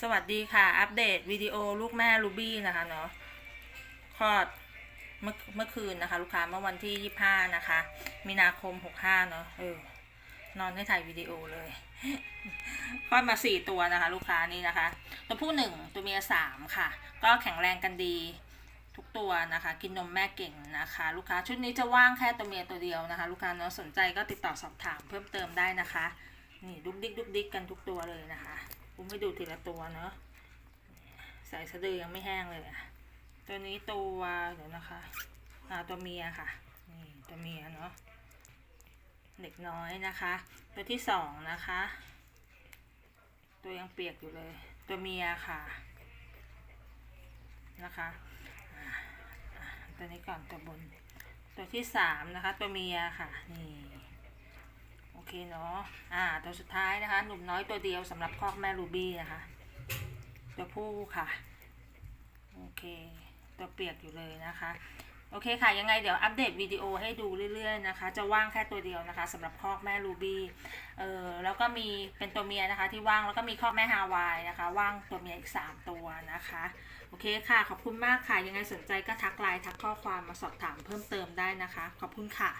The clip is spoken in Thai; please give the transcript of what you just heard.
สวัสดีค่ะ อัปเดตวิดีโอลูกแม่รูบี้นะคะเนาะคลอดเมื่อเมื่อคืนนะคะ ลูกค้าเมื่อวันที่ยี่ห้านะคะ มีนาคมหกห้าเนาะเออนอนให้ถ่ายวิดีโอเลยคลอดมาสี่ตัวนะคะ ลูกค้านี่นะคะ ตัวผู้หนึ่งตัวเมียสามค่ะ ก็แข็งแรงกันดีทุกตัวนะคะ กินนมแม่เก่งนะคะ ลูกค้าชุดนี้จะว่างแค่ตัวเมียตัวเดียวนะคะ ลูกค้าเนาะสนใจก็ติดต่อสอบถามเพิ่มเติมได้นะคะ นี่ดุกดิกดุกดิกกันทุกตัวเลยนะคะ มไม่ดูทีละตัวเนาะสายสะดือยังไม่แห้งเลยอะตัวนี้ตัวเดี๋ยวนะคะอ่าตัวเมียค่ะนี่ตัวเมียเนาะเด็กน้อยนะคะ ตัวที่สองนะคะ ตัวยังเปียกอยู่เลย ตัวเมียค่ะนะคะตัวนี้ก่อนตัวบน ตัวที่สามนะคะ ตัวเมียค่ะนี่ อเคเนาะ อ่า ตัวสุดท้ายนะคะ หนุ่มน้อยตัวเดียวสำหรับคอกแม่รูบี้นะคะ ตัวผู้ค่ะ โอเค ตัวเปียกอยู่เลยนะคะ โอเคค่ะ ยังไงเดี๋ยวอัปเดตวิดีโอให้ดูเรื่อยๆนะคะ จะว่างแค่ตัวเดียวนะคะสำหรับคอกแม่รูบี้ เออแล้วก็มีเป็นตัวเมียนะคะ ที่ว่าง แล้วก็มีคอกแม่ฮาวายนะคะ ว่างตัวเมียอีก 3 ตัวนะคะ โอเคค่ะ ขอบคุณมากค่ะ ยังไงสนใจก็ทักไลน์ทักข้อความมาสอบถามเพิ่มเติมได้นะคะ ขอบคุณค่ะ